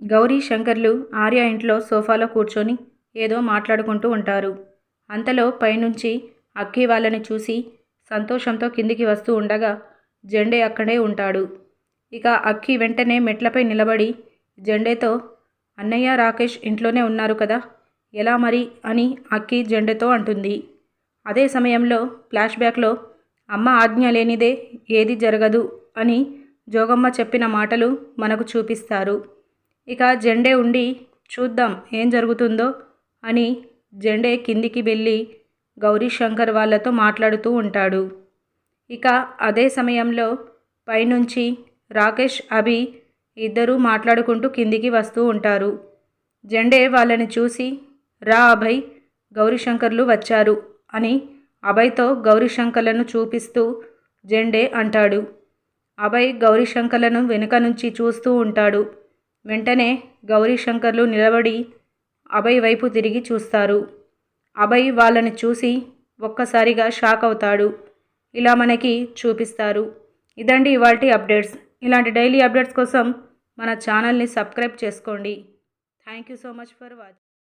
గౌరీ శంకర్లు ఆర్య ఇంట్లో సోఫాలో కూర్చొని ఏదో మాట్లాడుకుంటూ ఉంటారు. అంతలో పైనుంచి అక్కి వాళ్ళని చూసి సంతోషంతో కిందికి వస్తూ ఉండగా జెండే అక్కడే ఉంటాడు. ఇక అక్కి వెంటనే మెట్లపై నిలబడి జెండేతో అన్నయ్య రాకేష్ ఇంట్లోనే ఉన్నారు కదా ఎలా మరి? అని అక్కి జెండేతో అంటుంది. అదే సమయంలో ఫ్లాష్ బ్యాక్లో అమ్మ ఆజ్ఞ లేనిదే ఏది జరగదు అని జోగమ్మ చెప్పిన మాటలు మనకు చూపిస్తారు. ఇక జెండే ఉండి చూద్దాం ఏం జరుగుతుందో అని జెండే కిందికి వెళ్ళి గౌరీ శంకర్ వాళ్ళతో మాట్లాడుతూ ఉంటాడు. ఇక అదే సమయంలో పైనుంచి రాకేష్ అభి ఇద్దరూ మాట్లాడుకుంటూ కిందికి వస్తూ ఉంటారు. జెండే వాళ్ళని చూసి రా అభయ్ గౌరీశంకర్లు వచ్చారు అని అభయ్తో గౌరీశంకర్లను చూపిస్తూ జెండే అంటాడు. అభయ్ గౌరీశంకర్లను వెనుక నుంచి చూస్తూ ఉంటాడు. వెంటనే గౌరీశంకర్లు నిలబడి అభయ్ వైపు తిరిగి చూస్తారు. అభయ్ వాళ్ళని చూసి ఒక్కసారిగా షాక్ అవుతాడు. ఇలా మనకి చూపిస్తారు. ఇదండి ఇవాళ అప్డేట్స్. ఇలాంటి డైలీ అప్డేట్స్ కోసం మన ఛానల్ని సబ్స్క్రైబ్ చేసుకోండి. Thank you so much for watching.